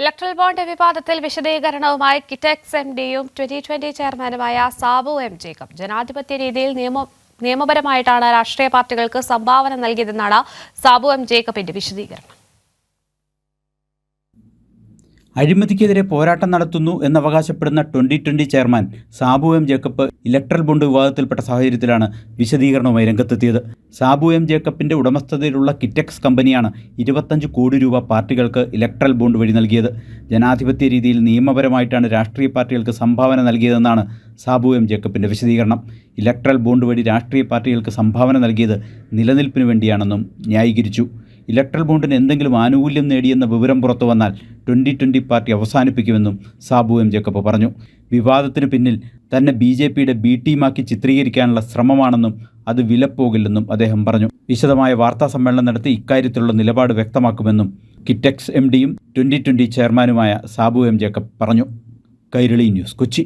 Electoral bond വിവാദത്തിൽ വിശദീകരണവുമായി Kitex M ഡിയും ട്വന്റി ട്വന്റി ചെയർമാനുമായ സാബു എം ജേക്കബ്. ജനാധിപത്യ രീതിയിൽ നിയമ നിയമപരമായിട്ടാണ് രാഷ്ട്രീയ പാർട്ടികൾക്ക് സംഭാവന നൽകിയതെന്നാണ് സാബു എം ജേക്കബിന്റെ വിശദീകരണം. അഴിമതിക്കെതിരെ പോരാട്ടം നടത്തുന്നു എന്നവകാശപ്പെടുന്ന twenty twenty chairman Sabu M Jacob electoral bond വിവാദത്തിൽപ്പെട്ട സാഹചര്യത്തിലാണ് വിശദീകരണവുമായി രംഗത്തെത്തിയത്. സാബു എം ജേക്കബിന്റെ ഉടമസ്ഥതയിലുള്ള കിറ്റക്സ് കമ്പനിയാണ് ഇരുപത്തഞ്ച് കോടി രൂപ പാർട്ടികൾക്ക് ഇലക്ട്രൽ ബോണ്ട് വഴി നൽകിയത്. ജനാധിപത്യ രീതിയിൽ നിയമപരമായിട്ടാണ് രാഷ്ട്രീയ പാർട്ടികൾക്ക് സംഭാവന നൽകിയതെന്നാണ് സാബു എം ജേക്കബിന്റെ വിശദീകരണം. ഇലക്ട്രൽ ബോണ്ട് വഴി രാഷ്ട്രീയ പാർട്ടികൾക്ക് സംഭാവന നൽകിയത് നിലനിൽപ്പിന് വേണ്ടിയാണെന്നും ന്യായീകരിച്ചു. ഇലക്ട്രൽ ബോണ്ടിന് എന്തെങ്കിലും ആനുകൂല്യം നേടിയെന്ന വിവരം പുറത്തു വന്നാൽ ട്വന്റി ട്വന്റി പാർട്ടി അവസാനിപ്പിക്കുമെന്നും സാബു എം ജേക്കബ് പറഞ്ഞു. വിവാദത്തിന് പിന്നിൽ തന്നെ ബി ജെ പിയുടെ ബി ടീമാക്കി ചിത്രീകരിക്കാനുള്ള ശ്രമമാണെന്നും അത് വിലപ്പോകില്ലെന്നും അദ്ദേഹം പറഞ്ഞു. വിശദമായ വാർത്താ സമ്മേളനം നടത്തി ഇക്കാര്യത്തിലുള്ള നിലപാട് വ്യക്തമാക്കുമെന്നും കിറ്റക്സ് എം ഡിയും ട്വന്റി ട്വന്റി ചെയർമാനുമായ സാബു എം ജേക്കബ് പറഞ്ഞു. കൈരളി ന്യൂസ് കൊച്ചി.